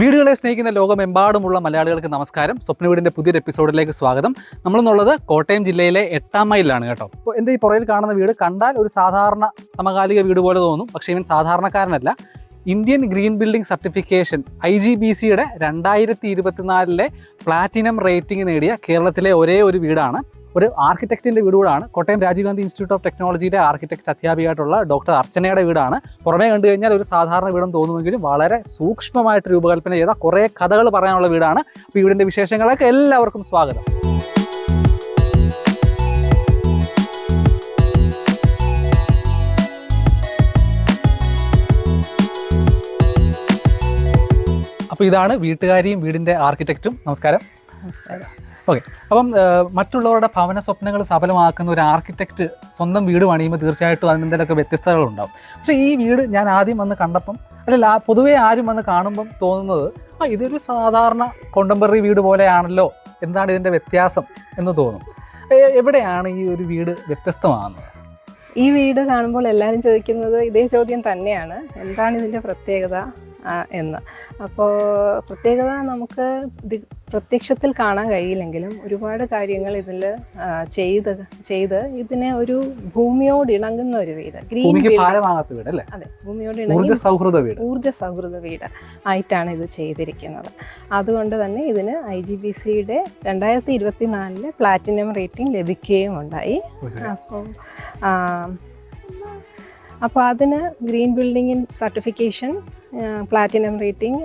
വീടുകളെ സ്നേഹിക്കുന്ന ലോകമെമ്പാടുമുള്ള മലയാളികൾക്ക് നമസ്കാരം. സ്വപ്ന വീടിന്റെ പുതിയൊരു എപ്പിസോഡിലേക്ക് സ്വാഗതം. നമ്മളെന്നുള്ളത് കോട്ടയം ജില്ലയിലെ എട്ടാം മൈലിലാണ് കേട്ടോ. അപ്പോൾ എന്റെ ഈ പുറയിൽ കാണുന്ന വീട് കണ്ടാൽ ഒരു സാധാരണ സമകാലിക വീട് പോലെ തോന്നും. പക്ഷേ ഇവൻ സാധാരണക്കാരനല്ല. Indian green building certification I G B സിയുടെ രണ്ടായിരത്തി ഇരുപത്തിനാലിലെ പ്ലാറ്റിനം റേറ്റിംഗ് നേടിയ കേരളത്തിലെ ഒരേ ഒരു വീടാണ്. ഒരു ആർക്കിടെക്റ്റിന്റെ വീട് കൂടാണ് കോട്ടയം രാജീവ് ഗാന്ധി ഇൻസ്റ്റിറ്റ്യൂട്ട് ഓഫ് ടെക്നോളജിയുടെ ആർക്കിടെക്ട് അധ്യാപികയായിട്ടുള്ള ഡോക്ടർ അർച്ചനയുടെ വീടാണ്. പുറമേ കണ്ടു കഴിഞ്ഞാൽ ഒരു സാധാരണ വീടെന്ന് തോന്നുമെങ്കിലും വളരെ സൂക്ഷ്മമായിട്ട് രൂപകൽപ്പന ചെയ്ത കുറേ കഥകൾ പറയാനുള്ള വീടാണ്. അപ്പോൾ ഈ വീടിന്റെ വിശേഷങ്ങളൊക്കെ എല്ലാവർക്കും സ്വാഗതം. അപ്പോൾ ഇതാണ് വീട്ടുകാരിയും വീടിന്റെ ആർക്കിടെക്റ്റും. നമസ്കാരം. ഓക്കെ. അപ്പം മറ്റുള്ളവരുടെ ഭവന സ്വപ്നങ്ങൾ സഫലമാക്കുന്ന ഒരു ആർക്കിടെക്റ്റ് സ്വന്തം വീട് പണിയുമ്പോൾ തീർച്ചയായിട്ടും അതിനെന്തെങ്കിലുമൊക്കെ വ്യത്യസ്തതകളുണ്ടാവും. പക്ഷേ ഈ വീട് ഞാൻ ആദ്യം വന്ന് കണ്ടപ്പം അല്ല ആ പൊതുവേ ആരും വന്ന് കാണുമ്പം തോന്നുന്നത് ആ ഇതൊരു സാധാരണ കോണ്ടംപററി വീട് പോലെയാണല്ലോ എന്താണ് ഇതിന്റെ വ്യത്യാസം എന്ന് തോന്നും. എവിടെയാണ് ഈ ഒരു വീട് വ്യത്യസ്തമാകുന്നത്? ഈ വീട് കാണുമ്പോൾ എല്ലാവരും ചോദിക്കുന്നത് ഇതേ ചോദ്യം തന്നെയാണ്. എന്താണ് ഇതിന്റെ പ്രത്യേകത? എന്ന്. അപ്പോൾ പ്രത്യേകത നമുക്ക് പ്രത്യക്ഷത്തിൽ കാണാൻ കഴിയില്ലെങ്കിലും ഒരുപാട് കാര്യങ്ങൾ ഇതിൽ ചെയ്ത് ചെയ്ത് ഇതിനെ ഒരു ഭൂമിയോട് ഇണങ്ങുന്ന ഒരു വീട്. ഗ്രീൻ വീട് അതെ ഭൂമിയോട് ഊർജ ഇണങ്ങി സൗഹൃദ വീട്. ഊർജ സൗഹൃദ വീട് ആയിട്ടാണ് ഇത് ചെയ്തിരിക്കുന്നത്. അതുകൊണ്ട് തന്നെ ഇതിന് ഐ ജി ബി സിയുടെ രണ്ടായിരത്തി ഇരുപത്തി നാലിൽ പ്ലാറ്റിനം റേറ്റിംഗ് ലഭിക്കുകയും ഉണ്ടായി അപ്പോൾ അപ്പോൾ അതിന് ഗ്രീൻ ബിൽഡിംഗിൻ സർട്ടിഫിക്കേഷൻ പ്ലാറ്റിനം റേറ്റിംഗ്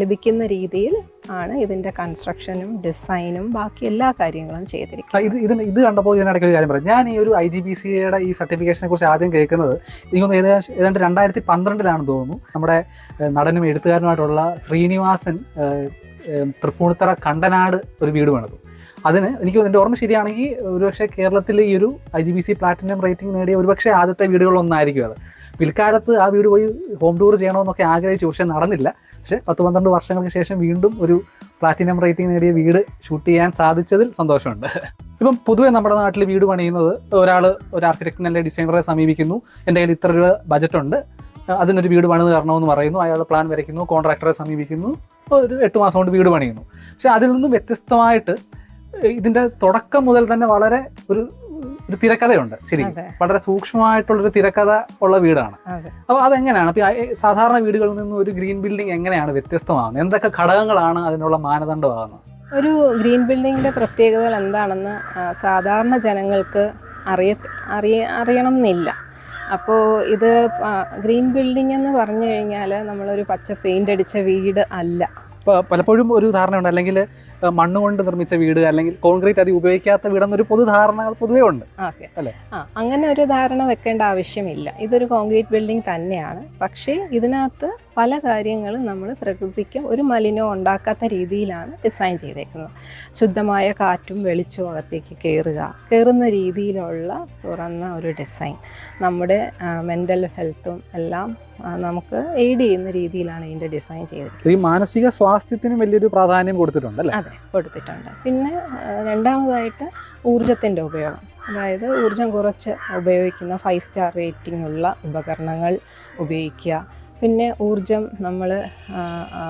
ലഭിക്കുന്ന രീതിയിൽ ആണ് ഇതിന്റെ കൺസ്ട്രക്ഷനും ഡിസൈനും ബാക്കി എല്ലാ കാര്യങ്ങളും ചെയ്തിരിക്കുന്നത്. ഇത് ഇതിന് ഇത് കണ്ടപ്പോൾ ഇതിനിടയ്ക്ക് ഒരു കാര്യം പറയാം. ഞാൻ ഈ ഒരു ഐ ജി ബി സിയുടെ ഈ സർട്ടിഫിക്കേഷനെ കുറിച്ച് ആദ്യം കേൾക്കുന്നത് എനിക്കൊന്ന് ഏകദേശം ഏതാണ്ട് രണ്ടായിരത്തി പന്ത്രണ്ടിലാണെന്ന് തോന്നുന്നു. നമ്മുടെ നടനും എഴുത്തുകാരനുമായിട്ടുള്ള ശ്രീനിവാസൻ തൃപ്പൂണിത്തറ കണ്ടനാട് ഒരു വീട് പണിതു. അതിന് എനിക്ക് എന്റെ ഓർമ്മ ശരിയാണെങ്കിൽ ഒരുപക്ഷെ കേരളത്തിൽ ഈ ഒരു I G B C platinum rating നേടിയ ഒരുപക്ഷെ ആദ്യത്തെ വീടുകളൊന്നായിരിക്കും അത്. പിൽക്കാലത്ത് ആ വീട് പോയി ഹോം ടൂർ ചെയ്യണമെന്നൊക്കെ ആഗ്രഹിച്ചു പക്ഷേ നടന്നില്ല. പക്ഷേ പത്ത് പന്ത്രണ്ട് വർഷങ്ങൾക്ക് ശേഷം വീണ്ടും ഒരു പ്ലാറ്റിനം റേറ്റിംഗ് നേടിയ വീട് ഷൂട്ട് ചെയ്യാൻ സാധിച്ചതിൽ സന്തോഷമുണ്ട്. ഇപ്പം പൊതുവെ നമ്മുടെ നാട്ടിൽ വീട് പണിയുന്നത് ഒരാൾ ഒരു ആർക്കിടെക്റ്റിനെ അല്ലെങ്കിൽ ഡിസൈനറെ സമീപിക്കുന്നു. എന്റെ കയ്യിൽ ഇത്ര രൂപ ബജറ്റുണ്ട് അതിനൊരു വീട് പണിത് തരണമെന്ന് പറയുന്നു. അയാൾ പ്ലാൻ വരയ്ക്കുന്നു കോൺട്രാക്ടറെ സമീപിക്കുന്നു. ഒരു എട്ട് മാസം കൊണ്ട് വീട് പണിയുന്നു. പക്ഷെ അതിൽ നിന്നും വ്യത്യസ്തമായിട്ട് ഇതിന്റെ തുടക്കം മുതൽ തന്നെ വളരെ ഒരു ഒരു തിരക്കഥയുണ്ട് ശരി അതെ. വളരെ സൂക്ഷ്മമായിട്ടുള്ളൊരു തിരക്കഥ ഉള്ള വീടാണ്. അപ്പൊ അപ്പോൾ അതെങ്ങനെയാണ് അപ്പോൾ സാധാരണ വീടുകളിൽ നിന്ന് ഒരു ഗ്രീൻ ബിൽഡിംഗ് എങ്ങനെയാണ് വ്യത്യസ്തമാകുന്നത്? എന്തൊക്കെ ഘടകങ്ങളാണ് അതിനുള്ള മാനദണ്ഡമാകുന്നത്? ഒരു ഗ്രീൻ ബിൽഡിങ്ങിന്റെ പ്രത്യേകതകൾ എന്താണെന്ന് സാധാരണ ജനങ്ങൾക്ക് അറിയ അറിയ അറിയണം എന്നില്ല അപ്പോൾ ഇത് ഗ്രീൻ ബിൽഡിംഗ് എന്ന് പറഞ്ഞു കഴിഞ്ഞാൽ നമ്മളൊരു പച്ച പെയിന്റ് അടിച്ച വീട് അല്ല. ഇപ്പോൾ പലപ്പോഴും ഒരു ധാരണയുണ്ട്. അല്ലെങ്കിൽ മണ്ണ് കൊണ്ട് നിർമ്മിച്ച വീട് അല്ലെങ്കിൽ കോൺക്രീറ്റ് അധികം ഉപയോഗിക്കാത്ത വീടെന്നൊരു എന്നൊരു ധാരണകൾ പൊതുവേ ഉണ്ട്. അല്ലേ? അങ്ങനെ ഒരു ധാരണ വെക്കേണ്ട ആവശ്യമില്ല. ഇതൊരു കോൺക്രീറ്റ് ബിൽഡിംഗ് തന്നെയാണ്. പക്ഷേ ഇതിനകത്ത് പല കാര്യങ്ങളും നമ്മൾ പ്രകൃതിക്ക് ഒരു മലിനവും ഉണ്ടാക്കാത്ത രീതിയിലാണ് ഡിസൈൻ ചെയ്തേക്കുന്നത്. ശുദ്ധമായ കാറ്റും വെളിച്ചവും അകത്തേക്ക് കയറുക കയറുന്ന രീതിയിലുള്ള തുറന്ന ഒരു ഡിസൈൻ. നമ്മുടെ മെന്റൽ ഹെൽത്തും എല്ലാം നമുക്ക് എയ്ഡ് ചെയ്യുന്ന രീതിയിലാണ് ഇതിന്റെ ഡിസൈൻ ചെയ്തത് ഈ മാനസിക സ്വാസ്ഥ്യത്തിനും വലിയൊരു പ്രാധാന്യം കൊടുത്തിട്ടുണ്ട് അല്ലേ? അതെ. കൊടുത്തിട്ടുണ്ട്. പിന്നെ രണ്ടാമതായിട്ട് ഊർജത്തിന്റെ ഉപയോഗം. അതായത് ഊർജം കുറച്ച് ഉപയോഗിക്കുന്ന ഫൈവ് സ്റ്റാർ റേറ്റിംഗ് ഉള്ള ഉപകരണങ്ങൾ ഉപയോഗിക്കുക. പിന്നെ ഊർജം നമ്മൾ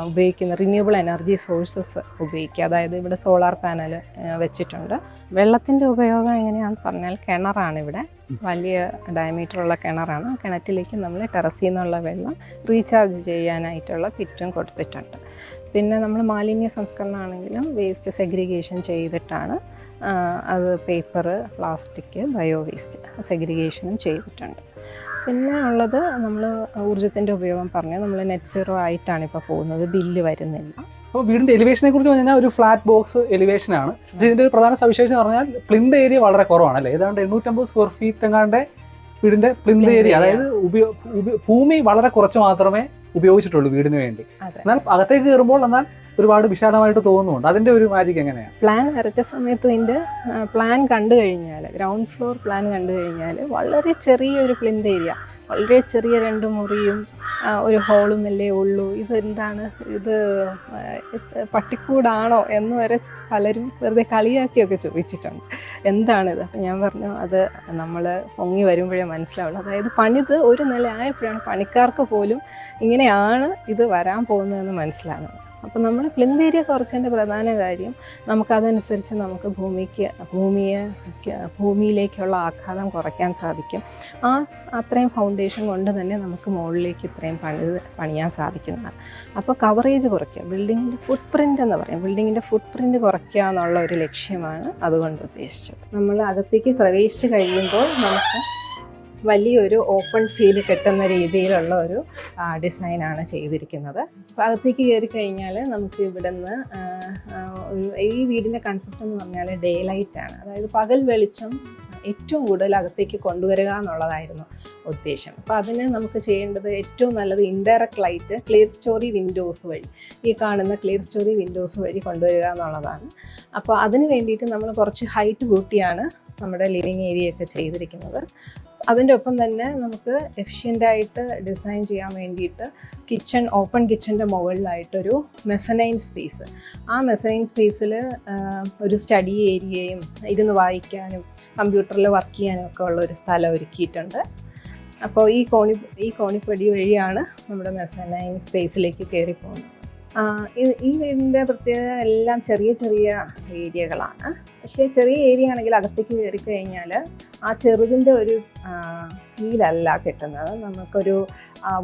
ഉപയോഗിക്കുന്ന റിന്യൂവബിൾ എനർജി സോഴ്സസ് ഉപയോഗിക്കുക. അതായത് ഇവിടെ സോളാർ പാനൽ വെച്ചിട്ടുണ്ട്. വെള്ളത്തിന്റെ ഉപയോഗം എങ്ങനെയാണെന്ന് പറഞ്ഞാൽ കിണറാണ് ഇവിടെ. വലിയ ഡയമീറ്ററുള്ള കിണറാണ്. ആ കിണറ്റിലേക്ക് നമ്മൾ ടെറസിൽ നിന്നുള്ള വെള്ളം റീചാർജ് ചെയ്യാനായിട്ടുള്ള കിറ്റും കൊടുത്തിട്ടുണ്ട്. പിന്നെ നമ്മൾ മാലിന്യ സംസ്കരണമാണെങ്കിലും വേസ്റ്റ് സെഗ്രിഗേഷൻ ചെയ്തിട്ടാണ് അത് പേപ്പർ പ്ലാസ്റ്റിക് ബയോ വേസ്റ്റ് സെഗ്രിഗേഷനും ചെയ്തിട്ടുണ്ട്. പിന്നെ ഉള്ളത് നമ്മൾ ഊർജത്തിന്റെ ഉപയോഗം പറഞ്ഞു നമ്മൾ നെറ്റ് സീറോ ആയിട്ടാണ് ഇപ്പോൾ പോകുന്നത് ബില്ല് വരുന്നില്ല. അപ്പോൾ വീടിന്റെ എലിവേഷനെ കുറിച്ച് പറഞ്ഞാൽ ഒരു ഫ്ലാറ്റ് ബോക്സ് എലിവേഷൻ ആണ്. ഇതിന്റെ ഒരു പ്രധാന സവിശേഷം എന്ന് പറഞ്ഞാൽ പ്ലിന്ത് ഏരിയ വളരെ കുറവാണ് അല്ലേ? ഏതാണ്ട് എണ്ണൂറ്റമ്പത് സ്ക്വയർ ഫീറ്റ് എങ്ങാണ്ട് വീടിന്റെ പ്ലിന്ത് ഏരിയ അതായത് ഉപയോഗ ഭൂമി വളരെ കുറച്ച് മാത്രമേ ഉപയോഗിച്ചിട്ടുള്ളൂ വീടിന് വേണ്ടി. എന്നാൽ അകത്തേക്ക് കയറുമ്പോൾ എന്നാൽ ഒരുപാട് വിശാലമായിട്ട് തോന്നുന്നുണ്ട്. അതിന്റെ ഒരു മാജിക് എങ്ങനെയാണ്? പ്ലാൻ വരച്ച സമയത്ത് ഇതിന്റെ പ്ലാൻ കണ്ടു കഴിഞ്ഞാൽ ഗ്രൗണ്ട് ഫ്ലോർ പ്ലാൻ കണ്ടു കഴിഞ്ഞാൽ വളരെ ചെറിയൊരു പ്ലിന്ത് ഏരിയ വളരെ ചെറിയ രണ്ട് മുറിയും ഒരു ഹോളും അല്ലേ ഉള്ളൂ. ഇതെന്താണ്? ഇത് ഇത് പട്ടിക്കൂടാണോ എന്ന് വരെ പലരും വെറുതെ കളിയാക്കിയൊക്കെ ചോദിച്ചിട്ടുണ്ട്. എന്താണിത്? അപ്പം ഞാൻ പറഞ്ഞു അത് നമ്മൾ പൊങ്ങി വരുമ്പോഴേ മനസ്സിലാവുള്ളൂ. അതായത് പണിത് ഒരു നില ആയപ്പോഴാണ് പണിക്കാർക്ക് പോലും ഇങ്ങനെയാണ് ഇത് വരാൻ പോകുന്നതെന്ന് മനസ്സിലാകുന്നത്. അപ്പോൾ നമ്മൾ പ്ലിന്തീരിയ കുറച്ചതിന്റെ പ്രധാന കാര്യം നമുക്കതനുസരിച്ച് നമുക്ക് ഭൂമിക്ക് ഭൂമിയെ ഭൂമിയിലേക്കുള്ള ആഘാതം കുറയ്ക്കാൻ സാധിക്കും. ആ അത്രയും ഫൗണ്ടേഷൻ കൊണ്ട് തന്നെ നമുക്ക് മുകളിലേക്ക് ഇത്രയും പണി പണിയാൻ സാധിക്കുന്നതാണ്. അപ്പോൾ കവറേജ് കുറയ്ക്കുക ബിൽഡിങ്ങിന്റെ ഫുട് പ്രിന്റ് എന്ന് പറയും. ബിൽഡിങ്ങിന്റെ ഫുട് പ്രിന്റ് കുറയ്ക്കുക എന്നുള്ള ഒരു ലക്ഷ്യമാണ് അതുകൊണ്ട് ഉദ്ദേശിച്ചത്. നമ്മൾ അകത്തേക്ക് പ്രവേശിച്ച് കഴിയുമ്പോൾ നമുക്ക് വലിയൊരു ഓപ്പൺ ഫീൽ കിട്ടുന്ന രീതിയിലുള്ള ഒരു ഡിസൈനാണ് ചെയ്തിരിക്കുന്നത്. അകത്തേക്ക് കയറി കഴിഞ്ഞാൽ നമുക്ക് ഇവിടുന്ന് ഈ വീടിന്റെ കൺസെപ്റ്റ് എന്ന് പറഞ്ഞാൽ ഡേ ലൈറ്റ് ആണ്. അതായത് പകൽ വെളിച്ചം ഏറ്റവും കൂടുതൽ അകത്തേക്ക് കൊണ്ടുവരിക എന്നുള്ളതായിരുന്നു ഉദ്ദേശം. അപ്പോൾ അതിന് നമുക്ക് ചെയ്യേണ്ടത് ഏറ്റവും നല്ലത് indirect light clear story windows വഴി ഈ കാണുന്ന ക്ലിയർ സ്റ്റോറി വിൻഡോസ് വഴി കൊണ്ടുവരിക എന്നുള്ളതാണ്. അപ്പോൾ അതിന് വേണ്ടിയിട്ട് നമ്മൾ കുറച്ച് ഹൈറ്റ് കൂട്ടിയാണ് നമ്മുടെ ലിവിങ് ഏരിയ ഒക്കെ ചെയ്തിരിക്കുന്നത്. അതിന്റെ ഒപ്പം തന്നെ നമുക്ക് എഫിഷ്യന്റായിട്ട് ഡിസൈൻ ചെയ്യാൻ വേണ്ടിയിട്ട് കിച്ചൺ ഓപ്പൺ കിച്ചന്റെ മുകളിലായിട്ടൊരു മെസനൈൻ സ്പേസ് ആ മെസനൈൻ സ്പേസിൽ ഒരു സ്റ്റഡി ഏരിയയും ഇരുന്ന് വായിക്കാനും കമ്പ്യൂട്ടറിൽ വർക്ക് ചെയ്യാനും ഒക്കെ ഉള്ള ഒരു സ്ഥലം ഒരുക്കിയിട്ടുണ്ട്. അപ്പോൾ ഈ കോണി ഈ കോണിപ്പടി വഴിയാണ് നമ്മുടെ മെസനൈൻ സ്പേസിലേക്ക് കയറി പോകുന്നത്. ഈ വീടിന്റെ പ്രത്യേകത എല്ലാം ചെറിയ ചെറിയ ഏരിയകളാണ്. പക്ഷേ ചെറിയ ഏരിയ ആണെങ്കിൽ അകത്തേക്ക് കയറി കഴിഞ്ഞാൽ ആ ചെറുതിന്റെ ഒരു ഫീലല്ല കിട്ടുന്നത്. നമുക്കൊരു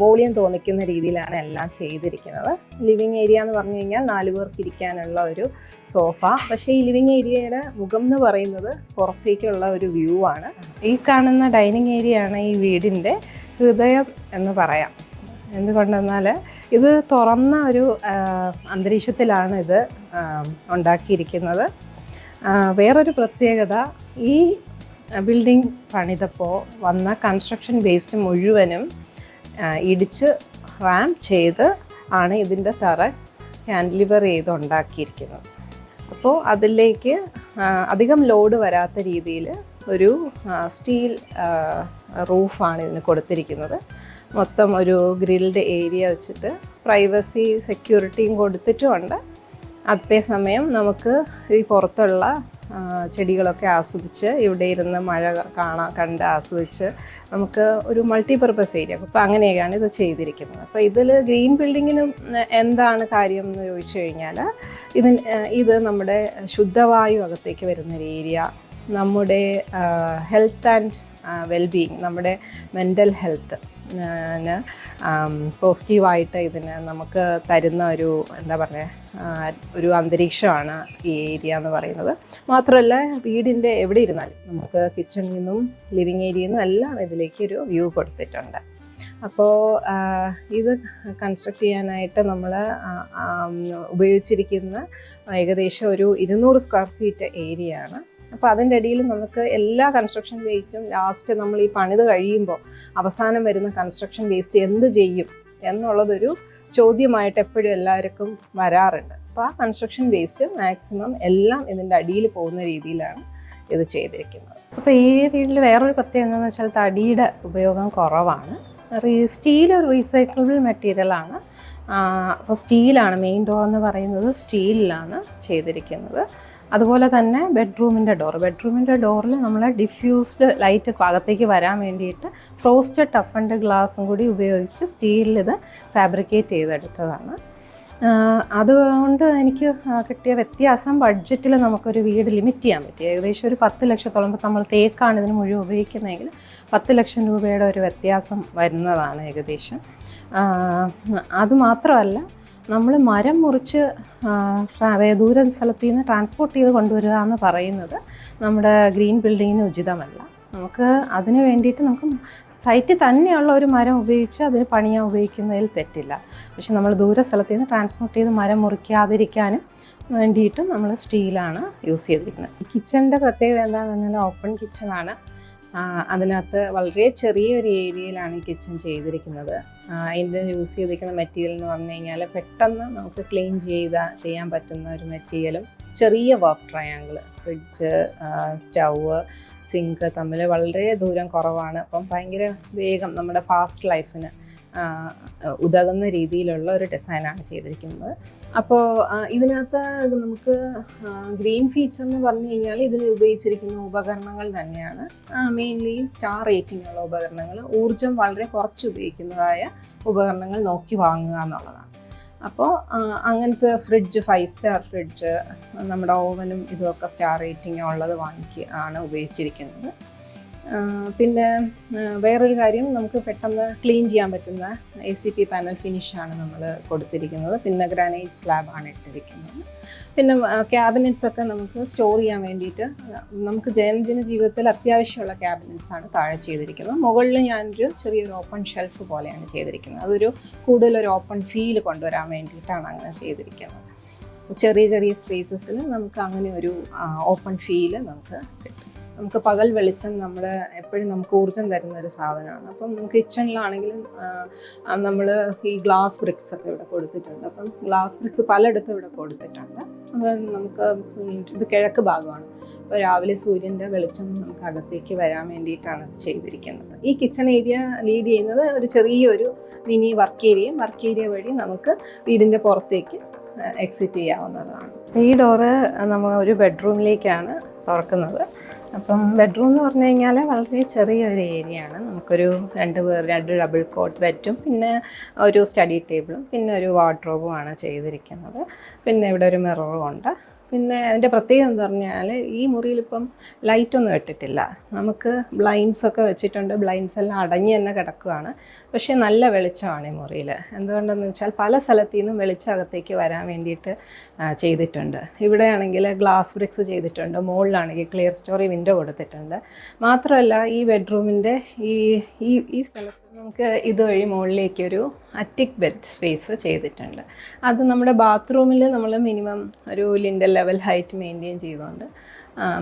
വോളിയം തോന്നിക്കുന്ന രീതിയിലാണ് എല്ലാം ചെയ്തിരിക്കുന്നത്. ലിവിങ് ഏരിയ എന്ന് പറഞ്ഞു കഴിഞ്ഞാൽ നാല് പേർക്ക് ഇരിക്കാനുള്ള ഒരു സോഫ. പക്ഷേ ഈ ലിവിങ് ഏരിയയുടെ മുഖം എന്ന് പറയുന്നത് പുറത്തേക്കുള്ള ഒരു വ്യൂ ആണ്. ഈ കാണുന്ന ഡൈനിങ് ഏരിയ ആണ് ഈ വീടിന്റെ ഹൃദയം എന്ന് പറയാം. എന്തുകൊണ്ടെന്നാൽ ഇത് തുറന്ന ഒരു അന്തരീക്ഷത്തിലാണ് ഇത് ഉണ്ടാക്കിയിരിക്കുന്നത്. വേറൊരു പ്രത്യേകത ഈ ബിൽഡിംഗ് പണിതപ്പോൾ വന്ന കൺസ്ട്രക്ഷൻ വേസ്റ്റ് മുഴുവനും ഇടിച്ച് റാം ചെയ്ത് ആണ് ഇതിന്റെ തറ ഹാൻഡ്ലിവർ ചെയ്ത് ഉണ്ടാക്കിയിരിക്കുന്നത്. അപ്പോൾ അതിലേക്ക് അധികം ലോഡ് വരാത്ത രീതിയിൽ ഒരു സ്റ്റീൽ റൂഫാണ് ഇതിന് കൊടുത്തിരിക്കുന്നത്. മൊത്തം ഒരു ഗ്രിൽഡ് ഏരിയ വെച്ചിട്ട് പ്രൈവസി സെക്യൂരിറ്റിയും കൊടുത്തിട്ടുമുണ്ട്. അതേസമയം നമുക്ക് ഈ പുറത്തുള്ള ചെടികളൊക്കെ ആസ്വദിച്ച് ഇവിടെ ഇരുന്ന് മഴ കാണാൻ കണ്ട് ആസ്വദിച്ച് നമുക്ക് ഒരു മൾട്ടിപർപ്പസ് ഏരിയ. അപ്പോൾ അങ്ങനെയൊക്കെയാണ് ഇത് ചെയ്തിരിക്കുന്നത്. അപ്പോൾ ഇതിൽ ഗ്രീൻ ബിൽഡിങ്ങിനും എന്താണ് കാര്യം എന്ന് ചോദിച്ചു കഴിഞ്ഞാൽ ഇതിന് ഇത് നമ്മുടെ ശുദ്ധവായു അകത്തേക്ക് വരുന്ന ഒരു ഏരിയ. നമ്മുടെ ഹെൽത്ത് ആൻഡ് വെൽബീയിങ് നമ്മുടെ മെന്റൽ ഹെൽത്ത്. പോസിറ്റീവായിട്ട് ഇതിന് നമുക്ക് തരുന്ന ഒരു എന്താ പറയുക ഒരു അന്തരീക്ഷമാണ് ഈ ഏരിയ എന്ന് പറയുന്നത്. മാത്രമല്ല വീടിന്റെ എവിടെ ഇരുന്നാലും നമുക്ക് കിച്ചണിൽ നിന്നും ലിവിങ് ഏരിയയിൽ നിന്നും എല്ലാം ഇതിലേക്ക് ഒരു വ്യൂ കൊടുത്തിട്ടുണ്ട്. അപ്പോൾ ഇത് കൺസ്ട്രക്ട് ചെയ്യാനായിട്ട് നമ്മൾ ഉപയോഗിച്ചിരിക്കുന്ന ഏകദേശം ഒരു ഇരുന്നൂറ് സ്ക്വയർ ഫീറ്റ് ഏരിയ ആണ് അപ്പോൾ അതിന്റെ ഇടയിൽ നമുക്ക് എല്ലാ കൺസ്ട്രക്ഷൻ വേസ്റ്റും ലാസ്റ്റ് നമ്മൾ ഈ പണിത് കഴിയുമ്പോൾ അവസാനം വരുന്ന കൺസ്ട്രക്ഷൻ വേസ്റ്റ് എന്ത് ചെയ്യും എന്നുള്ളതൊരു ചോദ്യമായിട്ട് എപ്പോഴും എല്ലാവർക്കും വരാറുണ്ട്. അപ്പോൾ ആ കൺസ്ട്രക്ഷൻ വേസ്റ്റ് മാക്സിമം എല്ലാം ഇതിന്റെ അടിയിൽ പോകുന്ന രീതിയിലാണ് ഇത് ചെയ്തിരിക്കുന്നത്. അപ്പോൾ ഈ വീട്ടിൽ വേറൊരു പ്രത്യേകത എന്താണെന്ന് വെച്ചാൽ തടിയുടെ ഉപയോഗം കുറവാണ്. റീ സ്റ്റീൽ ഒരു റീസൈക്കിളബിൾ മെറ്റീരിയലാണ് അപ്പോൾ സ്റ്റീലാണ് മെയിൻ ഡോർ എന്ന് പറയുന്നത് സ്റ്റീലിലാണ് ചെയ്തിരിക്കുന്നത്. അതുപോലെ തന്നെ ബെഡ്റൂമിന്റെ ഡോർ ബെഡ്റൂമിന്റെ ഡോറിൽ നമ്മൾ ഡിഫ്യൂസ്ഡ് ലൈറ്റ് അകത്തേക്ക് വരാൻ വേണ്ടിയിട്ട് ഫ്രോസ്റ്റഡ് ടഫൻഡ് ഗ്ലാസും കൂടി ഉപയോഗിച്ച് സ്റ്റീലിൽ ഇത് ഫാബ്രിക്കേറ്റ് ചെയ്തെടുത്തതാണ്. അതുകൊണ്ട് എനിക്ക് കിട്ടിയ വ്യത്യാസം ബഡ്ജറ്റിൽ നമുക്കൊരു വീട് ലിമിറ്റ് ചെയ്യാൻ പറ്റി. ഏകദേശം ഒരു പത്ത് ലക്ഷത്തോളം നമ്മൾ തേക്കാണ് ഇതിന് മുഴുവൻ ഉപയോഗിക്കുന്നതെങ്കിൽ പത്ത് ലക്ഷം രൂപയുടെ ഒരു വ്യത്യാസം വരുന്നതാണ് ഏകദേശം. അതുമാത്രമല്ല നമ്മൾ മരം മുറിച്ച് ദൂര സ്ഥലത്ത് നിന്ന് ട്രാൻസ്പോർട്ട് ചെയ്ത് കൊണ്ടുവരിക എന്ന് പറയുന്നത് നമ്മുടെ ഗ്രീൻ ബിൽഡിങ്ങിന് ഉചിതമല്ല. നമുക്ക് അതിന് വേണ്ടിയിട്ട് നമുക്ക് സൈറ്റിൽ തന്നെയുള്ള ഒരു മരം ഉപയോഗിച്ച് അതിന് പണിയാൻ ഉപയോഗിക്കുന്നതിൽ തെറ്റില്ല. പക്ഷെ നമ്മൾ ദൂര സ്ഥലത്ത് നിന്ന് ട്രാൻസ്പോർട്ട് ചെയ്ത് മരം മുറിക്കാതിരിക്കാനും വേണ്ടിയിട്ട് നമ്മൾ സ്റ്റീലാണ് യൂസ് ചെയ്തിരിക്കുന്നത്. കിച്ചണിന്റെ പ്രത്യേകത എന്താണെന്ന് പറഞ്ഞാൽ ഓപ്പൺ കിച്ചണാണ് അതിനകത്ത് വളരെ ചെറിയൊരു ഏരിയയിലാണ് ഈ കിച്ചൺ ചെയ്തിരിക്കുന്നത്. അതിന്റെ യൂസ് ചെയ്തിരിക്കുന്ന മെറ്റീരിയൽ എന്ന് പറഞ്ഞു കഴിഞ്ഞാൽ പെട്ടെന്ന് നമുക്ക് ക്ലീൻ ചെയ്ത ചെയ്യാൻ പറ്റുന്ന ഒരു മെറ്റീരിയലും ചെറിയ work triangle fridge stove sink തമ്മിൽ വളരെ ദൂരം കുറവാണ്. അപ്പം ഭയങ്കര വേഗം നമ്മുടെ ഫാസ്റ്റ് ലൈഫിന് ഉതകുന്ന രീതിയിലുള്ള ഒരു ഡിസൈനാണ് ചെയ്തിരിക്കുന്നത്. അപ്പോൾ ഇതിനകത്ത് നമുക്ക് ഗ്രീൻ ഫീച്ചർ എന്ന് പറഞ്ഞു കഴിഞ്ഞാൽ ഇതിൽ ഉപയോഗിച്ചിരിക്കുന്ന ഉപകരണങ്ങൾ തന്നെയാണ്. മെയിൻലി സ്റ്റാർ റേറ്റിംഗ് ഉള്ള ഉപകരണങ്ങൾ ഊർജം വളരെ കുറച്ച് ഉപയോഗിക്കുന്നതായ ഉപകരണങ്ങൾ നോക്കി വാങ്ങുക എന്നുള്ളതാണ്. അപ്പോൾ അങ്ങനത്തെ ഫ്രിഡ്ജ് ഫൈവ് സ്റ്റാർ ഫ്രിഡ്ജ് നമ്മുടെ ഓവനും ഇതുമൊക്കെ സ്റ്റാർ റേറ്റിംഗ് ഉള്ളത് വാങ്ങിക്കുക ആണ് ഉപയോഗിച്ചിരിക്കുന്നത്. പിന്നെ വേറൊരു കാര്യം നമുക്ക് പെട്ടെന്ന് ക്ലീൻ ചെയ്യാൻ പറ്റുന്ന എ സി പി പാനൽ ഫിനിഷാണ് നമ്മൾ കൊടുത്തിരിക്കുന്നത്. പിന്നെ ഗ്രാനൈറ്റ് സ്ലാബാണ് ഇട്ടിരിക്കുന്നത്. പിന്നെ ക്യാബിനറ്റ്സ് ഒക്കെ നമുക്ക് സ്റ്റോർ ചെയ്യാൻ വേണ്ടിയിട്ട് നമുക്ക് ജനജന ജീവിതത്തിൽ അത്യാവശ്യമുള്ള ക്യാബിനറ്റ്സ് ആണ് താഴെ ചെയ്തിരിക്കുന്നത്. മുകളിൽ ഞാനൊരു ചെറിയൊരു ഓപ്പൺ ഷെൽഫ് പോലെയാണ് ചെയ്തിരിക്കുന്നത്. അതൊരു കൂടുതലൊരു ഓപ്പൺ ഫീൽ കൊണ്ടുവരാൻ വേണ്ടിയിട്ടാണ് അങ്ങനെ ചെയ്തിരിക്കുന്നത്. ചെറിയ ചെറിയ സ്പേസസിൽ നമുക്ക് അങ്ങനെ ഒരു ഓപ്പൺ ഫീൽ നമുക്ക് കിട്ടും. നമുക്ക് പകൽ വെളിച്ചം നമ്മുടെ എപ്പോഴും നമുക്ക് ഊർജം തരുന്ന ഒരു സാധനമാണ്. അപ്പം നമുക്ക് കിച്ചണിലാണെങ്കിലും നമ്മൾ ഈ ഗ്ലാസ് ബ്രിക്സ് ഒക്കെ ഇവിടെ കൊടുത്തിട്ടുണ്ട്. അപ്പം ഗ്ലാസ് ബ്രിക്സ് പലയിടത്തും ഇവിടെ കൊടുത്തിട്ടുണ്ട്. അപ്പം നമുക്ക് ഇത് കിഴക്ക് ഭാഗമാണ്. അപ്പോൾ രാവിലെ സൂര്യന്റെ വെളിച്ചം നമുക്ക് അകത്തേക്ക് വരാൻ വേണ്ടിയിട്ടാണ് ചെയ്തിരിക്കുന്നത്. ഈ കിച്ചൺ ഏരിയ ലീഡ് ചെയ്യുന്നത് ഒരു ചെറിയൊരു മിനി വർക്ക് ഏരിയയും വർക്ക് ഏരിയ വഴി നമുക്ക് വീടിന്റെ പുറത്തേക്ക് എക്സിറ്റ് ചെയ്യാവുന്നതാണ്. ഈ ഡോറ് നമ്മൾ ഒരു ബെഡ്റൂമിലേക്കാണ് തുറക്കുന്നത്. അപ്പം ബെഡ്റൂം എന്ന് പറഞ്ഞു കഴിഞ്ഞാൽ വളരെ ചെറിയൊരു ഏരിയ ആണ്. നമുക്കൊരു രണ്ട് പേർ രണ്ട് ഡബിൾ കോട്ട് ബെഡും പിന്നെ ഒരു സ്റ്റഡി ടേബിളും പിന്നെ ഒരു വാർഡ്രോബും ആണ് ചെയ്തിരിക്കുന്നത്. പിന്നെ ഇവിടെ ഒരു മിററും ഉണ്ട്. പിന്നെ അതിന്റെ പ്രത്യേകത എന്ന് പറഞ്ഞാൽ ഈ മുറിയിൽ ഇപ്പം ലൈറ്റൊന്നും ഇട്ടിട്ടില്ല. നമുക്ക് ബ്ലൈൻഡ്സ് ഒക്കെ വെച്ചിട്ടുണ്ട്. ബ്ലൈൻഡ്സ് എല്ലാം അടഞ്ഞ് തന്നെ കിടക്കുകയാണ് പക്ഷേ നല്ല വെളിച്ചമാണ് ഈ മുറിയിൽ എന്തുകൊണ്ടെന്ന് വെച്ചാൽ പല സ്ഥലത്തു നിന്നും വെളിച്ചം അകത്തേക്ക് വരാൻ വേണ്ടിയിട്ട് ചെയ്തിട്ടുണ്ട്. ഇവിടെയാണെങ്കിൽ ഗ്ലാസ് ബ്രിക്സ് ചെയ്തിട്ടുണ്ട്. മുകളിലാണെങ്കിൽ ക്ലിയർ സ്റ്റോറി വിൻഡോ കൊടുത്തിട്ടുണ്ട്. മാത്രമല്ല ഈ ബെഡ്റൂമിന്റെ ഈ ഈ സ്ഥലത്ത് നമുക്ക് ഇതുവഴി മുകളിലേക്ക് ഒരു അറ്റിക് ബെഡ് സ്പേസ് ചെയ്തിട്ടുണ്ട്. അത് നമ്മുടെ ബാത്റൂമിൽ നമ്മൾ മിനിമം ഒരു ലിൻഡൽ ലെവൽ ഹൈറ്റ് മെയിന്റെയിൻ ചെയ്തുകൊണ്ട്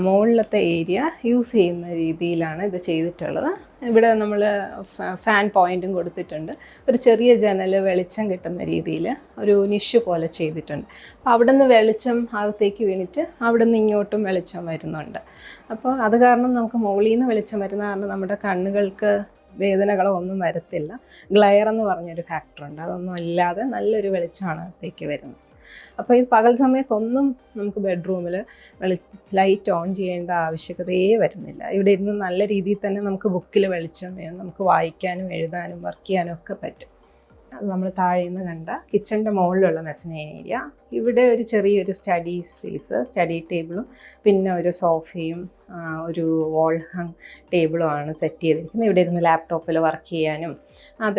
മുകളിലത്തെ ഏരിയ യൂസ് ചെയ്യുന്ന രീതിയിലാണ് ഇത് ചെയ്തിട്ടുള്ളത്. ഇവിടെ നമ്മൾ ഫാൻ പോയിന്റും കൊടുത്തിട്ടുണ്ട്. ഒരു ചെറിയ ജനൽ വെളിച്ചം കിട്ടുന്ന രീതിയിൽ ഒരു നിഷ് പോലെ ചെയ്തിട്ടുണ്ട്. അപ്പോൾ അവിടെ നിന്ന് വെളിച്ചം അകത്തേക്ക് വീണിട്ട് അവിടെ നിന്ന് ഇങ്ങോട്ടും വെളിച്ചം വരുന്നുണ്ട്. അപ്പോൾ അത് കാരണം നമുക്ക് മുകളിൽ നിന്ന് വെളിച്ചം വരുന്ന കാരണം നമ്മുടെ കണ്ണുകൾക്ക് വേദനകളോ ഒന്നും വരത്തില്ല. ഗ്ലയർ എന്ന് പറഞ്ഞൊരു ഫാക്ടറുണ്ട് അതൊന്നും ഇല്ലാതെ നല്ലൊരു വെളിച്ചമാണ് അകത്തേക്ക് വരുന്നത്. അപ്പോൾ ഈ പകൽ സമയത്തൊന്നും നമുക്ക് ബെഡ്റൂമിൽ വെളി ലൈറ്റ് ഓൺ ചെയ്യേണ്ട ആവശ്യകതയേ വരുന്നില്ല. ഇവിടെ ഇരുന്ന് നല്ല രീതിയിൽ തന്നെ നമുക്ക് ബുക്കിൽ വെളിച്ചം നമുക്ക് വായിക്കാനും എഴുതാനും വർക്ക് ചെയ്യാനും ഒക്കെ പറ്റും. അത് നമ്മൾ താഴെ നിന്ന് കണ്ട കിച്ചന്റെ മുകളിലുള്ള മെസനൈൻ ഏരിയ ഇവിടെ ഒരു ചെറിയൊരു സ്റ്റഡി സ്പേസ് സ്റ്റഡി ടേബിളും പിന്നെ ഒരു സോഫയും ഒരു വോൾ ഹങ് ടേബിളും ആണ് സെറ്റ് ചെയ്തിരിക്കുന്നത്. ഇവിടെ ഇരുന്ന് ലാപ്ടോപ്പിൽ വർക്ക് ചെയ്യാനും അത്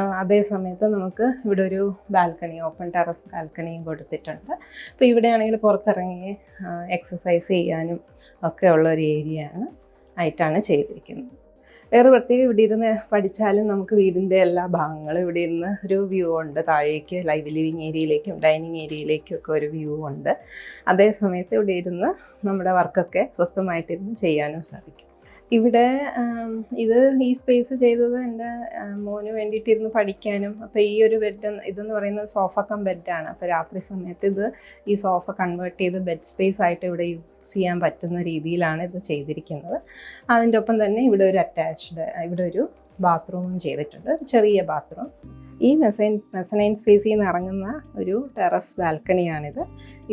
ആ, അതേ സമയത്ത് നമുക്ക് ഇവിടെ ഒരു ബാൽക്കണി ഓപ്പൺ ടെറസ് ബാൽക്കണിയും കൊടുത്തിട്ടുണ്ട്. അപ്പോൾ ഇവിടെയാണെങ്കിൽ പുറത്തിറങ്ങി എക്സസൈസ് ചെയ്യാനും ഒക്കെ ഉള്ള ഒരു ഏരിയ ആണ് ആയിട്ടാണ് ചെയ്തിരിക്കുന്നത്. വേറെ പ്രത്യേകം ഇവിടെ ഇരുന്ന് പഠിച്ചാലും നമുക്ക് വീടിന്റെ എല്ലാ ഭാഗങ്ങളും ഇവിടെ ഇരുന്ന് ഒരു വ്യൂ ഉണ്ട്. താഴേക്ക് ലൈവ് ലിവിങ് ഏരിയയിലേക്കും ഡൈനിങ് ഏരിയയിലേക്കും ഒക്കെ ഒരു വ്യൂ ഉണ്ട്. അതേ സമയത്ത് ഇവിടെ ഇരുന്ന് നമ്മുടെ വർക്കൊക്കെ സ്വസ്ഥമായിട്ടിരുന്ന് ചെയ്യാനും സാധിക്കും. ഇവിടെ ഇത് ഈ സ്പേസ് ചെയ്തത് എന്റെ മോന് വേണ്ടിയിട്ടിരുന്ന് പഠിക്കാനും അപ്പോൾ ഈ ഒരു ബെഡ് ഇതെന്ന് പറയുന്നത് സോഫ കം ബെഡാണ് അപ്പോൾ രാത്രി സമയത്ത് ഇത് ഈ സോഫ കൺവേർട്ട് ചെയ്ത് ബെഡ് സ്പേസ് ആയിട്ട് ഇവിടെ യൂസ് ചെയ്യാൻ പറ്റുന്ന രീതിയിലാണ് ഇത് ചെയ്തിരിക്കുന്നത്. അതിന്റെ ഒപ്പം തന്നെ ഇവിടെ ഒരു അറ്റാച്ച്ഡ് ഇവിടെ ഒരു ബാത്റൂമും ചെയ്തിട്ടുണ്ട്. ചെറിയ ബാത്റൂം ഈ മെസൈൻ മെസനൈൻ സ്പേസിൽ നിന്ന് ഇറങ്ങുന്ന ഒരു ടെറസ് ബാൽക്കണിയാണിത്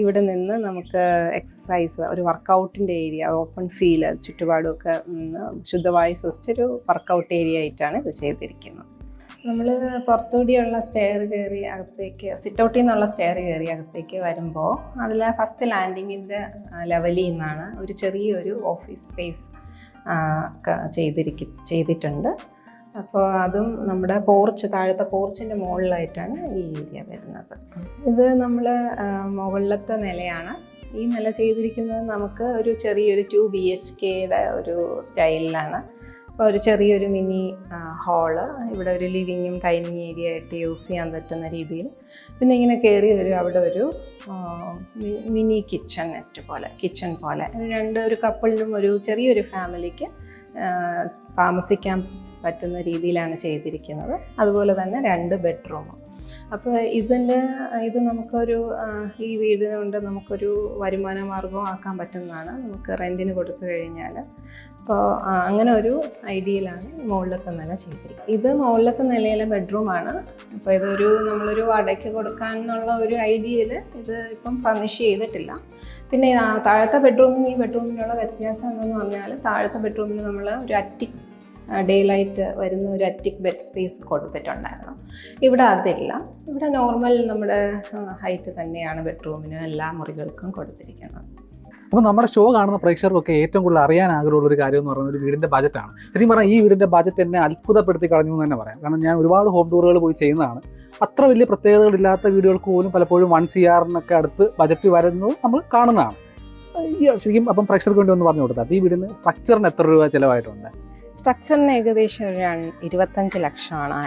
ഇവിടെ നിന്ന് നമുക്ക് എക്സസൈസ് ഒരു വർക്കൗട്ടിന്റെ ഏരിയ ഓപ്പൺ ഫീൽ ചുറ്റുപാടുമൊക്കെ ശുദ്ധവായു ശ്വസിച്ചൊരു വർക്കൗട്ട് ഏരിയ ആയിട്ടാണ് ഇത് ചെയ്തിരിക്കുന്നത്. നമ്മൾ പുറത്തുകൂടിയുള്ള സ്റ്റെയർ കയറി അകത്തേക്ക് സിറ്റൗട്ടിൽ നിന്നുള്ള സ്റ്റെയർ കയറി അകത്തേക്ക് വരുമ്പോൾ അതിൽ ഫസ്റ്റ് ലാൻഡിങ്ങിന്റെ ലെവലിൽ നിന്നാണ് ഒരു ചെറിയൊരു ഓഫീസ് സ്പേസ് ചെയ്തിരിക്കും ചെയ്തിട്ടുണ്ട്. അപ്പോൾ അതും നമ്മുടെ പോർച്ച് താഴത്തെ പോർച്ചിന്റെ മുകളിലായിട്ടാണ് ഈ ഏരിയ വരുന്നത്. ഇത് നമ്മൾ മുകളിലത്തെ നിലയാണ്. ഈ നില ചെയ്തിരിക്കുന്നത് നമുക്ക് ഒരു ചെറിയൊരു ടു ബി എച്ച് കെയുടെ ഒരു സ്റ്റൈലിലാണ്. അപ്പോൾ ഒരു ചെറിയൊരു മിനി ഹാൾ. ഇവിടെ ഒരു ലിവിങ്ങും ഡൈനിങ് ഏരിയ ആയിട്ട് യൂസ് ചെയ്യാൻ പറ്റുന്ന രീതിയിൽ. പിന്നെ ഇങ്ങനെ കയറി ഒരു അവിടെ ഒരു മിനി കിച്ചൺ നെറ്റ് പോലെ കിച്ചൺ പോലെ. രണ്ട് ഒരു കപ്പിളിനും ഒരു ചെറിയൊരു ഫാമിലിക്ക് താമസിക്കാൻ പറ്റുന്ന രീതിയിലാണ് ചെയ്തിരിക്കുന്നത്. അതുപോലെ തന്നെ രണ്ട് ബെഡ്റൂമും അപ്പോൾ ഇതിന്റെ ഇത് നമുക്കൊരു ഈ വീട് കൊണ്ട് നമുക്കൊരു വരുമാന മാർഗം ആക്കാൻ പറ്റുന്നതാണ്. നമുക്ക് റെന്റിന് കൊടുത്തു കഴിഞ്ഞാൽ അപ്പോൾ അങ്ങനെ ഒരു ഐഡിയയിലാണ് മുകളിലത്തെ നില ചെയ്തിരിക്കുന്നത്. ഇത് മുകളിലത്തെ നിലയിലെ ബെഡ്റൂമാണ് അപ്പോൾ ഇതൊരു നമ്മളൊരു വാടകയ്ക്ക് കൊടുക്കാനുള്ള ഒരു ഐഡിയയിൽ ഇത് ഇപ്പം ഫർണിഷ് ചെയ്തിട്ടില്ല. പിന്നെ താഴത്തെ ബെഡ്റൂമിനും ഈ ബെഡ്റൂമിനുള്ള വ്യത്യാസം എന്തെന്ന് പറഞ്ഞാൽ താഴത്തെ ബെഡ്റൂമിൽ നമ്മൾ ഒരു അറ്റിക് ഡേ ലൈറ്റ് വരുന്ന ഒരു അറ്റിക് ബെഡ് സ്പേസ് കൊടുത്തിട്ടുണ്ടായിരുന്നു. ഇവിടെ അതില്ല. ഇവിടെ നോർമൽ നമ്മുടെ ഹൈറ്റ് തന്നെയാണ് ബെഡ്റൂമിനും എല്ലാ മുറികൾക്കും കൊടുത്തിരിക്കുന്നത്. അപ്പോൾ നമ്മുടെ ഷോ കാണുന്ന പ്രേക്ഷകർക്കൊക്കെ ഏറ്റവും കൂടുതൽ അറിയാൻ ആഗ്രഹമുള്ള ഒരു കാര്യം എന്ന് പറയുന്നത് ഒരു വീടിന്റെ ബജറ്റാണ് ശരിക്കും പറഞ്ഞാൽ ഈ വീടിന്റെ ബജറ്റ് എന്നെ അത്ഭുതപ്പെടുത്തി കളഞ്ഞു എന്ന് തന്നെ പറയാം. കാരണം ഞാൻ ഒരുപാട് ഹോം ടൂറുകൾ പോയി ചെയ്യുന്നതാണ്. അത്ര വലിയ പ്രത്യേകതകളില്ലാത്ത വീടുകൾക്ക് പോലും പലപ്പോഴും വൺ സി ആറിനൊക്കെ അടുത്ത് ബജറ്റ് വരുന്നത് നമ്മൾ കാണുന്നതാണ്. ഈ ശരിക്കും അപ്പം പ്രേക്ഷകർക്ക് വേണ്ടി ഒന്ന് പറഞ്ഞു കൊടുത്താൽ ഈ വീടിന് സ്ട്രക്ചറിന് എത്ര രൂപ ചിലവായിട്ടുണ്ട്? സ്ട്രക്ചറിന് ഏകദേശം ഒരു ഇരുപത്തഞ്ച് ലക്ഷമാണ്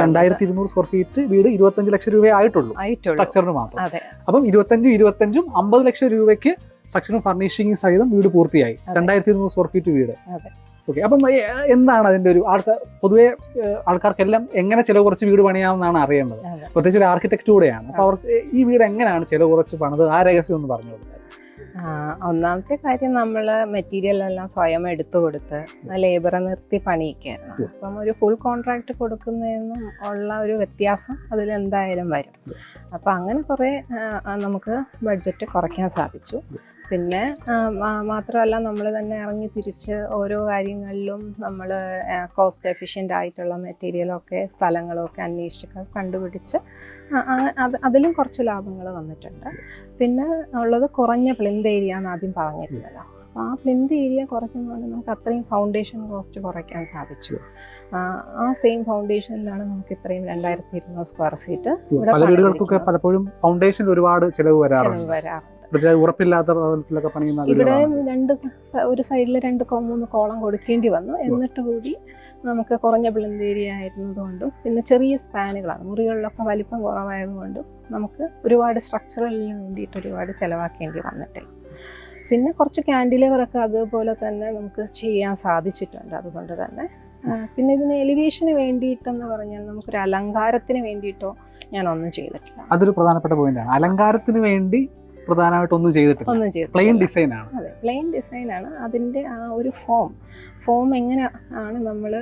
രണ്ടായിരത്തി ഇരുന്നൂറ് സ്ക്വയർ ഫീറ്റ് വീട് ഇരുപത്തഞ്ച് ലക്ഷം രൂപ ആയിട്ടുള്ളൂ. സ്ട്രക്ചറിന് മാത്രം. അപ്പം ഇരുപത്തഞ്ചും ഇരുപത്തഞ്ചും അമ്പത് ലക്ഷം രൂപയ്ക്ക് സ്ട്രക്ചറും ഫർണിഷിംഗ് സഹിതം വീട് പൂർത്തിയായി. രണ്ടായിരത്തി ഇരുന്നൂറ് സ്ക്വയർ ഫീറ്റ് വീട്. ഓക്കെ അപ്പം എന്താണ് അതിന്റെ ഒരു ആൾക്കാർ പൊതുവെ ആൾക്കാർക്കെല്ലാം എങ്ങനെ ചിലവ് കുറച്ച് വീട് പണിയാമെന്നാണ് അറിയേണ്ടത്. പ്രത്യേകിച്ച് ഒരു ആർക്കിടെക്ട് കൂടെയാണ്. അപ്പൊ അവർക്ക് ഈ വീട് എങ്ങനെയാണ് ചിലവ് കുറച്ച് പണിത്? ആ രഹസ്യം ഒന്ന് പറഞ്ഞു ഒന്നാമത്തെ കാര്യം നമ്മൾ മെറ്റീരിയൽ എല്ലാം സ്വയം എടുത്തു കൊടുത്ത് ലേബറെ നിർത്തി പണിയിക്കായിരുന്നു. അപ്പം ഒരു ഫുൾ കോൺട്രാക്ട് കൊടുക്കുന്നതിനും ഉള്ള ഒരു വ്യത്യാസം അതിൽ എന്തായാലും വരും. അപ്പം അങ്ങനെ കുറേ നമുക്ക് ബഡ്ജറ്റ് കുറയ്ക്കാൻ സാധിച്ചു. പിന്നെ മാത്രമല്ല നമ്മൾ തന്നെ ഇറങ്ങി തിരിച്ച് ഓരോ കാര്യങ്ങളിലും നമ്മൾ കോസ്റ്റ് എഫിഷ്യന്റ് ആയിട്ടുള്ള മെറ്റീരിയലൊക്കെ സ്ഥലങ്ങളൊക്കെ അന്വേഷിച്ച് കണ്ടുപിടിച്ച് അത് അതിലും കുറച്ച് ലാഭങ്ങൾ വന്നിട്ടുണ്ട്. പിന്നെ ഉള്ളത് കുറഞ്ഞ പ്ലിന്ത് ഏരിയ എന്ന് ആദ്യം പറഞ്ഞിരുന്നല്ലോ. അപ്പോൾ ആ പ്ലിന്ത് ഏരിയ കുറയ്ക്കുന്നതുകൊണ്ട് നമുക്ക് അത്രയും ഫൗണ്ടേഷൻ കോസ്റ്റ് കുറയ്ക്കാൻ സാധിച്ചു. ആ, സെയിം ഫൗണ്ടേഷനിലാണ് നമുക്ക് ഇത്രയും രണ്ടായിരത്തി ഇരുന്നൂറ് സ്ക്വയർ ഫീറ്റ് പല വീടുകൾക്കൊക്കെ പലപ്പോഴും ഫൗണ്ടേഷൻ ഒരുപാട് ചിലവ് വരാറുണ്ട്. ഉറപ്പില്ലാത്ത തലത്തിലൊക്കെ പണിയുന്ന ഇവിടെ രണ്ട് ഒരു സൈഡിൽ രണ്ട് മൂന്ന് കോളം കൊടുക്കേണ്ടി വന്നു. എന്നിട്ട് കൂടി നമുക്ക് കുറഞ്ഞ ഏരിയ ആയിരുന്നതുകൊണ്ടും പിന്നെ ചെറിയ സ്പാനുകളാണ് മുറികളിലൊക്കെ വലിപ്പം കുറവായതുകൊണ്ടും നമുക്ക് ഒരുപാട് സ്ട്രക്ചറലിന് വേണ്ടിയിട്ട് ഒരുപാട് ചിലവാക്കേണ്ടി വന്നിട്ടില്ല പിന്നെ കുറച്ച് ക്യാൻഡിലേവറൊക്കെ അതുപോലെ തന്നെ നമുക്ക് ചെയ്യാൻ സാധിച്ചിട്ടുണ്ട് അതുകൊണ്ട് തന്നെ. പിന്നെ ഇതിന് എലിവേഷന് വേണ്ടിയിട്ടെന്ന് പറഞ്ഞാൽ നമുക്കൊരു അലങ്കാരത്തിന് വേണ്ടിയിട്ടോ ഞാൻ ഒന്നും ചെയ്തിട്ടില്ല. അതൊരു പ്രധാനപ്പെട്ട പോയിന്റാണ് അലങ്കാരത്തിന് വേണ്ടി പ്രധാനമായിട്ടൊന്നും ചെയ്തിട്ടില്ല. ഒന്നും പ്ലെയിൻ ചെയ്തിട്ടില്ല ഡിസൈൻ ആണ്. അതെ പ്ലെയിൻ ആണ്. അതിന്റെ ആ ഒരു ഫോം ഫോം എങ്ങനെ ആണ് നമ്മൾ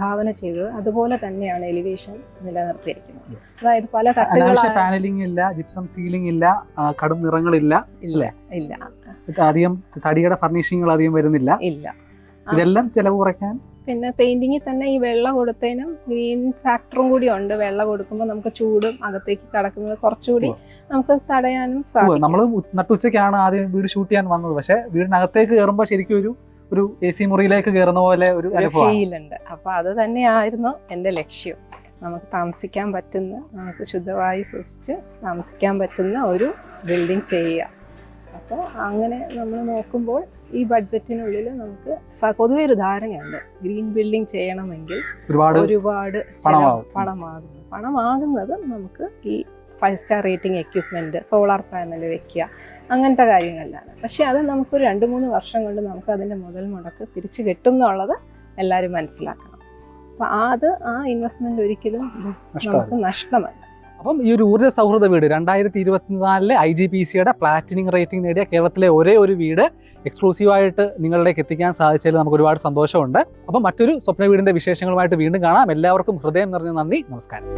ഭാവന ചെയ്തത്? അതുപോലെ തന്നെയാണ് എലിവേഷൻ നിലനിർത്തിയിരിക്കുന്നത്. അതായത് പല അനാവശ്യ തട്ടുകളായ പാനലിംഗ് ഇല്ല ജിപ്സം സീലിംഗ് ഇല്ല കടും നിറങ്ങളില്ല ഇല്ല ഇല്ല. അധികം തടിയുടെ ഫർണിഷിങ്ങുകൾ അധികം വരുന്നില്ല. ഇല്ല. ഇതെല്ലാം ചെലവ് കുറയ്ക്കാൻ? പിന്നെ പെയിന്റിങ്ങിൽ തന്നെ ഈ വെള്ള കൊടുത്തതിനും ഗ്രീൻ ഫാക്ടറും കൂടി ഉണ്ട്. വെള്ള കൊടുക്കുമ്പോൾ നമുക്ക് ചൂടും അകത്തേക്ക് കടക്കുന്നത് കുറച്ചുകൂടി നമുക്ക് തടയാനും സാധിക്കും. നമ്മൾ നട്ടുച്ചയ്ക്കാണ് ആദ്യം വീട് ഷൂട്ട് ചെയ്യാൻ വന്നത്. പക്ഷേ വീടിനകത്തേക്ക് കയറുമ്പോൾ ശരിക്കും ഒരു ഒരു എ സി മുറിയിലേക്ക് കയറുന്ന പോലെ ഒരു ഫീലുണ്ട്. അപ്പൊ അത് തന്നെയായിരുന്നു എന്റെ ലക്ഷ്യം. നമുക്ക് താമസിക്കാൻ പറ്റുന്ന നമുക്ക് ശുദ്ധവായു സൂക്ഷിച്ച് താമസിക്കാൻ പറ്റുന്ന ഒരു ബിൽഡിംഗ് ചെയ്യുക. അപ്പോൾ അങ്ങനെ നമ്മൾ നോക്കുമ്പോൾ ഈ ബഡ്ജറ്റിനുള്ളിൽ നമുക്ക് പൊതുവെ ഒരു ധാരണയുണ്ട്. ഗ്രീൻ ബിൽഡിംഗ് ചെയ്യണമെങ്കിൽ ഒരുപാട് ഒരുപാട്. പണമാകുന്നു. പണമാകുന്നത് നമുക്ക് ഈ five star rating equipment solar panel വെക്കുക അങ്ങനത്തെ കാര്യങ്ങളിലാണ്. പക്ഷെ അത് നമുക്കൊരു രണ്ട് മൂന്ന് വർഷം കൊണ്ട് നമുക്ക് അതിന്റെ മുതൽ മുടക്ക് തിരിച്ചു കിട്ടും എന്നുള്ളത് എല്ലാവരും മനസ്സിലാക്കണം. അപ്പം അത് ആ ഇൻവെസ്റ്റ്മെന്റ് ഒരിക്കലും നമുക്ക് നഷ്ടമല്ല. അപ്പം ഈ ഒരു ഊർജ സൗഹൃദ വീട് രണ്ടായിരത്തി ഇരുപത്തിനാലിലെ ഐ ജി പി സിയുടെ പ്ലാറ്റിനിങ് റേറ്റിംഗ് നേടിയ കേരളത്തിലെ ഒരേ ഒരു വീട് എക്സ്ക്ലൂസീവായിട്ട് നിങ്ങളിലേക്ക് എത്തിക്കാൻ സാധിച്ചതിൽ നമുക്ക് ഒരുപാട് സന്തോഷമുണ്ട്. അപ്പം മറ്റൊരു സ്വപ്ന വീടിന്റെ വിശേഷങ്ങളുമായിട്ട് വീണ്ടും കാണാം. എല്ലാവർക്കും ഹൃദയം നിറഞ്ഞ നന്ദി. നമസ്കാരം.